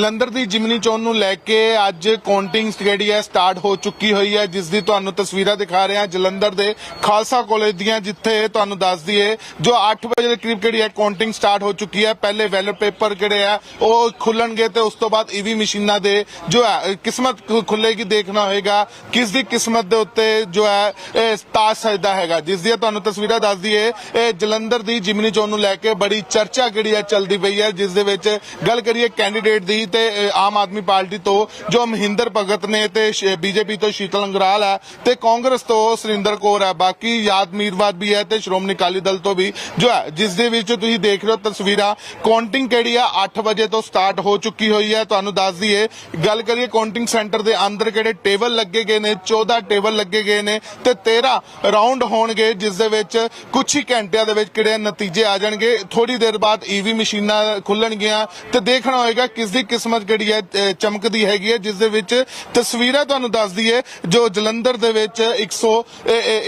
ਜਲੰਧਰ ਦੀ ਜਿਮਨੀ ਚੋਣ ਨੂੰ ਲੈ ਕੇ ਅੱਜ ਕਾਊਂਟਿੰਗ ਜਿਹੜੀ ਹੈ ਸਟਾਰਟ ਹੋ ਚੁੱਕੀ ਹੋਈ ਹੈ, ਜਿਸ ਦੀ ਤੁਹਾਨੂੰ ਤਸਵੀਰਾਂ ਦਿਖਾ ਰਹੇ ਹਾਂ। ਜਲੰਧਰ ਦੇ ਖਾਲਸਾ ਕਾਲਜ ਦੀਆਂ, ਜਿੱਥੇ ਤੁਹਾਨੂੰ ਦੱਸ ਦਈਏ, ਜੋ 8 ਵਜੇ ਦੇ ਕਰੀਬ ਜਿਹੜੀ ਹੈ ਕਾਊਂਟਿੰਗ ਸਟਾਰਟ ਹੋ ਚੁੱਕੀ ਹੈ। ਪਹਿਲੇ ਬੈਲਟ ਪੇਪਰ ਜਿਹੜੇ ਆ, ਉਹ ਖੁੱਲਣਗੇ ਤੇ ਉਸ ਤੋਂ ਬਾਅਦ ਈਵੀ ਮਸ਼ੀਨਾਂ ਦੇ ਜੋ ਹੈ, ਕਿਸਮਤ ਖੁੱਲੇਗੀ, ਦੇਖਣਾ ਹੋਏਗਾ, ਕਿਸ ਦੀ ਕਿਸਮਤ ਦੇ ਉੱਤੇ ਜੋ ਹੈ, ਇਹ ਤਾਜ ਸਜਦਾ ਹੈਗਾ। ਜਿਸ ਦੀਆਂ ਤੁਹਾਨੂੰ ਤਸਵੀਰਾਂ ਦੱਸ ਦਈਏ, ਇਹ ਜਲੰਧਰ ਦੀ ਜਿਮਨੀ ਚੋਣ ਨੂੰ ਲੈ ਕੇ ਬੜੀ ਚਰਚਾ ਜਿਹੜੀ ਹੈ ਚੱਲਦੀ ਪਈ ਹੈ, ਜਿਸ ਦੇ ਵਿੱਚ ਗੱਲ ਕਰੀਏ ਕੈਂਡੀਡੇਟ ਦੀ ਤੇ ਆਮ ਆਦਮੀ ਪਾਰਟੀ ਤੋਂ ਜੋ ਮਹਿੰਦਰ ਭਗਤ ਨੇ ਤੇ ਬੀਜੇਪੀ ਤੋਂ ਸ਼ੀਤਲ ਅੰਗਰਾਲ ਹੈ ਤੇ ਕਾਂਗਰਸ ਤੋਂ ਸੁਰਿੰਦਰ ਕੌਰ ਹੈ। ਬਾਕੀ ਯਾਦ ਮੀਰਵਾਦ ਵੀ ਹੈ ਤੇ ਸ਼੍ਰੋਮਣੀ ਅਕਾਲੀ ਦਲ ਤੋਂ ਵੀ ਜੋ ਹੈ, ਜਿਸ ਦੇ ਵਿੱਚ ਤੁਸੀਂ ਦੇਖ ਰਹੇ ਹੋ ਤਸਵੀਰਾਂ। ਕਾਊਂਟਿੰਗ ਕਿਹੜੀ ਆ? 8 ਵਜੇ ਤੋਂ ਸਟਾਰਟ ਹੋ ਚੁੱਕੀ ਹੋਈ ਹੈ। ਤੁਹਾਨੂੰ ਦੱਸ ਦਈਏ, ਗੱਲ ਕਰੀਏ ਕਾਊਂਟਿੰਗ ਸੈਂਟਰ ਦੇ ਅੰਦਰ ਕਿਹੜੇ ਟੇਬਲ ਲੱਗੇ ਗਏ ਨੇ? 14 ਟੇਬਲ ਲੱਗੇ ਗਏ ਨੇ ਤੇ 13 ਰਾਉਂਡ ਹੋਣਗੇ, ਜਿਸ ਦੇ ਵਿੱਚ ਕੁਝ ਹੀ ਘੰਟਿਆਂ ਦੇ ਵਿੱਚ ਕਿਹੜੇ ਨਤੀਜੇ ਆ ਜਾਣਗੇ। ਥੋੜੀ ਦੇਰ ਬਾਅਦ ਈਵੀ ਮਸ਼ੀਨਾਂ ਖੁੱਲਣਗੀਆਂ ਤੇ ਦੇਖਣਾ ਹੋਏਗਾ ਕਿਸ ਦੀ ਕਿਸਮਤ ਜਿਹੜੀ ਹੈ ਚਮਕਦੀ ਹੈਗੀ ਹੈ, ਜਿਸ ਦੇ ਵਿੱਚ ਤਸਵੀਰਾਂ ਤੁਹਾਨੂੰ ਦੱਸਦੀ ਹੈ, ਜੋ ਜਲੰਧਰ ਦੇ ਵਿੱਚ 100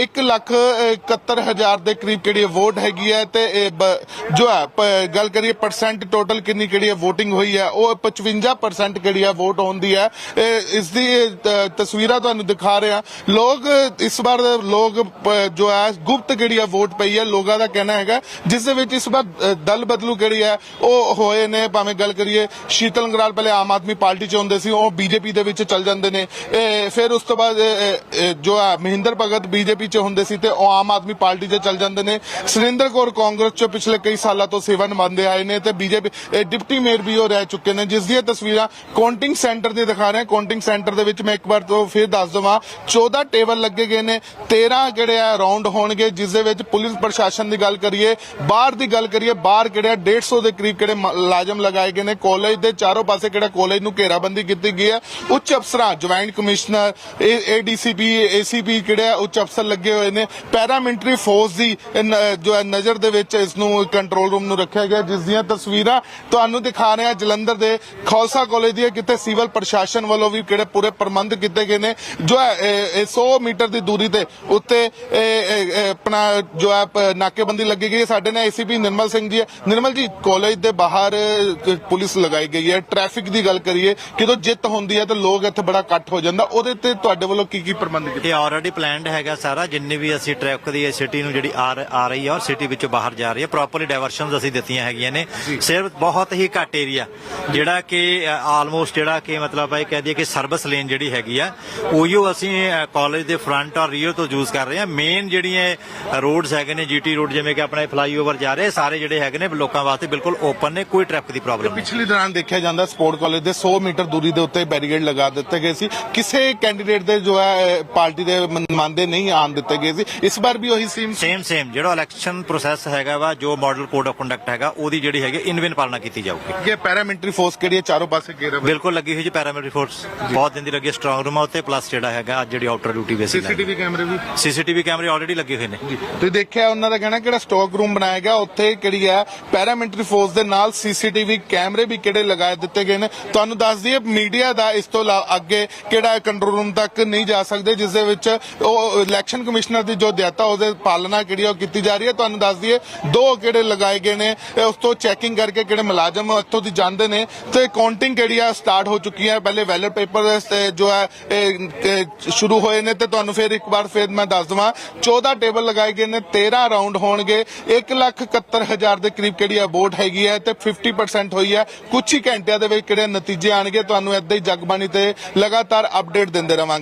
1 ਲੱਖ 71 ਹਜ਼ਾਰ ਦੇ ਕਰੀਬ ਕਿਹੜੀ ਵੋਟ ਹੈਗੀ ਹੈ ਤੇ ਜੋ ਹੈ ਗੱਲ ਕਰੀਏ ਪਰਸੈਂਟ ਟੋਟਲ ਕਿੰਨੀ ਕਿਹੜੀ ਹੈ VOTING ਹੋਈ ਹੈ, ਉਹ 55% ਕਿਹੜੀ ਹੈ ਵੋਟ ਹੁੰਦੀ ਹੈ। ਇਹ ਇਸ ਦੀ ਤਸਵੀਰਾਂ ਤੁਹਾਨੂੰ ਦਿਖਾ ਰਹੇ। ਹਾਂ ਲੋਕ, ਇਸ ਵਾਰ ਲੋਕ ਜੋ ਹੈ, ਗੁਪਤ ਕਿਹੜੀ ਹੈ ਵੋਟ ਪਈ ਹੈ, ਲੋਕਾਂ ਦਾ ਕਹਿਣਾ ਹੈਗਾ, ਜਿਸ ਦੇ ਵਿੱਚ ਇਸ ਵਾਰ ਦਲ ਬਦਲੂ ਕਿਹੜੀ ਹੈ, ਉਹ ਹੋਏ ਨੇ, ਭਾਵੇਂ ਗੱਲ ਕਰੀਏ ਸ਼ੀਤਲ ਅੰਗਰਾਲ ਪਹਿਲੇ ਆਮ ਆਦਮੀ ਪਾਰਟੀ ਚ ਹੁੰਦੇ ਸੀ, ਉਹ ਬੀਜੇਪੀ ਦੇ ਵਿੱਚ ਚੱਲ ਜਾਂਦੇ ਨੇ। ਫਿਰ ਉਸ ਤੋਂ ਬਾਅਦ ਜੋ ਹੈ ਮਹਿੰਦਰ ਭਗਤ ਬੀਜੇਪੀ ਚ ਹੁੰਦੇ ਸੀ ਤੇ ਉਹ ਆਮ ਆਦਮੀ ਪਾਰਟੀ ਚ ਚੱਲ ਜਾਂਦੇ ਨੇ। ਸੁਰਿੰਦਰ ਕੌਰ ਕਾਂਗਰਸ ਚ ਪਿਛਲੇ ਕਈ ਸਾਲਾਂ ਤੋਂ ਸੇਵਾ ਨਿਭਾਉਂਦੇ ਆਏ ਨੇ ਤੇ ਬੀਜੇਪੀ ਡਿਪਟੀ ਮੇਅਰ ਵੀ ਉਹ ਰਹਿ ਚੁੱਕੇ ਨੇ। ਜਿਸ ਦੀਆਂ ਤਸਵੀਰਾਂ ਕਾਊਂਟਿੰਗ ਸੈਂਟਰ ਦੀ ਦਿਖਾ ਰਹੇ। ਹਾਂ ਕਾਊਂਟਿੰਗ ਸੈਂਟਰ ਦੇ ਵਿੱਚ ਮੈਂ ਇੱਕ ਵਾਰ ਤੋਂ ਫਿਰ ਦੱਸ ਦਵਾਂ 14 ਟੇਬਲ ਲੱਗੇ ਗਏ ਨੇ 13 ਜਿਹੜੇ ਆ ਰਾਉਂਡ ਹੋਣਗੇ, ਜਿਸ ਦੇ ਵਿੱਚ ਪੁਲਿਸ ਪ੍ਰਸ਼ਾਸਨ ਦੀ ਗੱਲ ਕਰੀਏ, ਬਾਹਰ ਦੀ ਗੱਲ ਕਰੀਏ, ਬਾਹਰ ਕਿਹੜੇ ਆ 150 ਦੇ ਕਰੀਬ ਕਿਹੜੇ ਮ- ਮੁਲਾਜ਼ਮ ਲਗਾਏ ਗਏ ਨੇ। ਕਾਲਜ ਦੇ ਚਾਰੋਂ ਪਾਸੇ ਕਿਹੜਾ ਕਾਲਜ ਨੂੰ ਘੇਰਾਬੰਦੀ ਕੀਤੀ ਗਈ ਹੈ? ਉੱਚ ਅਫਸਰਾਂ ਜੁਆਇੰਟ ਕਮਿਸ਼ਨਰ ਏਡੀਸੀਪੀ ਏਸੀਪੀ ਕਿਹੜੇ ਉੱਚ ਅਫਸਰ ਲੱਗੇ ਹੋਏ ਨੇ। ਪੈਰਾਮਿਲਟਰੀ ਫੋਰਸ ਦੀ ਜੋ ਨਜ਼ਰ ਦੇ ਵਿੱਚ ਇਸ ਨੂੰ ਕੰਟਰੋਲ ਰੂਮ ਨੂੰ ਰੱਖਿਆ ਗਿਆ, ਜਿਸ ਦੀਆਂ ਤਸਵੀਰਾਂ ਤੁਹਾਨੂੰ ਦਿਖਾ ਰਹੇ ਹਾਂ ਜਲੰਧਰ ਦੇ ਖਾਲਸਾ ਕਾਲਜ ਦੀਆਂ ਕਿਤੇ ਸਿਵਲ ਪ੍ਰਸ਼ਾਸਨ ਵੱਲੋਂ ਵੀ ਕਿਹੜੇ ਪੂਰੇ ਪ੍ਰਬੰਧ ਕੀਤੇ ਗਏ ਨੇ। ਜੋ ਹੈ, ਇਹ- 100 ਮੀਟਰ ਦੀ ਦੂਰੀ ਤੇ ਉੱਤੇ ਆਪਣਾ ਜੋ ਹੈ ਨਾਕੇਬੰਦੀ ਲੱਗੀ ਗਈ ਹੈ। ਸਾਡੇ ਨਾਲ ਏਸੀਪੀ ਨਿਰਮਲ ਸਿੰਘ ਜੀ ਹੈ। ਨਿਰਮਲ ਜੀ ਕਾਲਜ ਦੇ ਬਾਹਰ ਪੁਲਿਸ ਲਗਾਈ ਗਈ ਹੈ। ਟ੍ਰੈਫਿਕ ਦੀ ਗੱਲ ਕਰੀਏ ਜਦੋਂ ਜਿੱਤ ਹੁੰਦੀ ਹੈ ਤਾਂ ਲੋਕ ਇੱਥੇ ਬੜਾ ਇਕੱਠ ਹੋ ਜਾਂਦਾ ਉਹਦੇ ਤੇ ਤੁਹਾਡੇ ਵੱਲੋਂ ਕੀ ਕੀ ਪ੍ਰਬੰਧ ਕੀਤੇ? ਇਹ ਆਲਰੇਡੀ ਪਲਾਨਡ ਹੈਗਾ ਸਾਰਾ ਜਿੰਨੇ ਵੀ ਅਸੀਂ ਟ੍ਰੈਫਿਕ ਦੀ ਸਿਟੀ ਨੂੰ ਜਿਹੜੀ ਆ ਰਹੀ ਹੈ ਔਰ ਸਿਟੀ ਵਿੱਚੋਂ ਬਾਹਰ ਜਾ ਰਹੀ ਹੈ ਪ੍ਰੋਪਰਲੀ ਡਾਇਵਰਸ਼ਨਸ ਅਸੀਂ ਦਿੱਤੀਆਂ ਹੈਗੀਆਂ ਨੇ। ਸਿਰਫ ਬਹੁਤ ਹੀ ਘੱਟ ਏਰੀਆ ਜਿਹੜਾ ਕਿ ਆਲਮੋਸਟ ਜਿਹੜਾ ਕਿ ਮਤਲਬ ਇਹ ਕਹਿ ਦਈਏ ਕਿ ਸਰਵਿਸ ਲੇਨ ਜਿਹੜੀ ਹੈਗੀ ਆ ਉਹੀਓ ਅਸੀਂ ਕਾਲਜ ਦੇ ਫਰੰਟ ਔਰ ਰੀਅਰ ਤੋਂ ਯੂਜ਼ ਕਰ ਰਹੇ ਹਾਂ ਮੇਨ ਜਿਹੜੀਆਂ ਰੋਡਸ ਹੈਗੇ ਨੇ ਜੀਟੀ ਰੋਡ ਜਿਵੇਂ ਕਿ ਆਪਣਾ ਫਲਾਈਓਵਰ ਜਾ ਰਹੇ ਸਾਰੇ ਜਿਹੜੇ ਹੈਗੇ ਨੇ ਲੋਕਾਂ ਵਾਸਤੇ ਬਿਲਕੁਲ ਓਪਨ ਨੇ ਕੋਈ ਟ੍ਰੈਫਿਕ ਦੀ ਪ੍ਰੋਬਲਮ ਨਹੀਂ। ਪਿਛਲੀ ਦੌਰਾਨ ਦੇਖਿਆ ਜਾਂਦਾ ਸਪੋਰਟ ਕਾਲਜ ਦੇ 100 ਮੀਟਰ ਦੂਰੀ ਦੇ ਉੱਤੇ ਬੈਰੀਕੇਡ ਲਗਾ ਦਿੱਤੇ ਗਏ ਸੀ। ਕਿਸੇ ਕੈਂਡੀਡੇਟ ਦੇ ਜੋ ਹੈ ਪਾਰਟੀ ਦੇ ਨੁਮਾਇੰਦੇ ਨਹੀਂ ਆਣ ਦਿੱਤੇ ਗਏ ਸੀ। ਇਸ ਵਾਰ ਵੀ ਉਹੀ ਸੇਮ ਸੇਮ ਸੇਮ ਜਿਹੜਾ ਇਲੈਕਸ਼ਨ ਪ੍ਰੋਸੈਸ ਹੈਗਾ ਵਾ ਜੋ ਮਾਡਲ ਕੋਡ ਆਫ ਕੰਡਕਟ ਹੈਗਾ ਉਹਦੀ ਜਿਹੜੀ ਹੈਗੀ ਇਨਵਿਨ ਪਾਲਣਾ ਕੀਤੀ ਜਾਊਗੀ। ਕਿ ਪੈਰਾਮਿਲਟਰੀ ਫੋਰਸ ਕਿਹੜੀ ਹੈ? ਚਾਰੋਂ ਪਾਸੇ ਘੇਰਾ ਬਿਲਕੁਲ ਲੱਗੀ ਹੋਈ ਜੀ ਪੈਰਾਮਿਲਟਰੀ ਫੋਰਸ ਬਹੁਤ ਦਿਨ ਦੀ ਲੱਗੀ ਸਟਰੋਂਗ ਰੂਮ ਆ ਉੱਤੇ ਪਲੱਸ ਜਿਹੜਾ ਹੈਗਾ ਅੱਜ ਜਿਹੜੀ ਆਊਟਰ ਡਿਊਟੀ ਬੇਸਿਸ ਸੀਸੀਟੀਵੀ ਕੈਮਰੇ ਵੀ। ਸੀਸੀਟੀਵੀ ਕੈਮਰੇ ਆਲਰੇਡੀ ਲੱਗੇ ਹੋਏ ਨੇ। ਤੁਸੀਂ ਦੇਖਿਆ ਉਹਨਾਂ ਦਾ ਕਹਿਣਾ ਕਿਹੜਾ ਸਟਾਕ ਰੂਮ ਬਣਾਇਆ ਗਿਆ ਉੱਥੇ ਕਿਹੜੀ ਹੈ? ਪੈਰਾਮਿਲਟਰੀ ਫੋਰਸ ਦੇ ਨਾਲ ਸੀਸੀਟੀਵੀ ਕੈਮਰੇ ਵੀ ਕਿਹੜੇ ਲਗਾਏ ਦਿੱਤੇ ਗਏ ਨੇ। ਤੁਹਾਨੂੰ ਦੱਸ ਦਈਏ, ਮੀਡੀਆ ਦਾ ਇਸ ਤੋਂ ਇਲਾ- ਅੱਗੇ ਕਿਹੜਾ ਕੰਟਰੋਲ ਰੂਮ ਤੱਕ ਨਹੀਂ ਜਾ ਸਕਦੇ, ਜਿਸ ਦੇ ਵਿੱਚ ਉਹ ਇਲੈਕਸ਼ਨ ਕਮਿਸ਼ਨਰ ਦੀ ਜੋ ਦਿੱਤਾ ਉਹਦੇ ਪਾਲਣਾ ਕਿਹੜੀ ਉਹ ਕੀਤੀ ਜਾ ਰਹੀ ਹੈ। ਤੁਹਾਨੂੰ ਦੱਸ ਦਈਏ, ਦੋ ਕਿਹੜੇ ਲਗਾਏ ਗਏ ਨੇ ਉਸ ਤੋਂ ਚੈਕਿੰਗ ਕਰਕੇ ਕਿਹੜੇ ਮੁਲਾਜ਼ਮ ਇੱਥੋਂ ਦੀ ਜਾਂਦੇ ਨੇ। ਤੇ ਕਾਊਂਟਿੰਗ ਕਿਹੜੀ ਆ ਸਟਾਰਟ ਹੋ ਚੁੱਕੀ ਹੈ। ਪਹਿਲੇ ਵੈਲਟ ਪੇਪਰ ਜੋ ਹੈ ਸ਼ੁਰੂ ਹੋਏ ਨੇ ਤੇ ਤੁਹਾਨੂੰ ਫਿਰ ਇੱਕ ਵਾਰ ਫਿਰ ਮੈਂ ਦੱਸ ਦਵਾਂ 14 ਟੇਬਲ ਲਗਾਏ ਗਏ ਨੇ 13 ਰਾਉਂਡ ਹੋਣਗੇ। 1 ਲੱਖ 71 ਹਜ਼ਾਰ ਦੇ ਕਰੀਬ ਕਿਹੜੀ ਆ ਵੋਟ ਹੈਗੀ ਹੈ ਤੇ 50% ਹੋਈ ਹੈ। ਕੁਝ ਹੀ ਘੰਟਿਆਂ ਦੇ ਵਿੱਚ ਕਿਹੜੇ ਨਤੀਜੇ ਆਣਗੇ ਤੁਹਾਨੂੰ ਏਦਾਂ ਹੀ ਜਗਬਾਣੀ ਤੇ ਲਗਾਤਾਰ ਅਪਡੇਟ ਦਿੰਦੇ ਰਵਾਂਗੇ।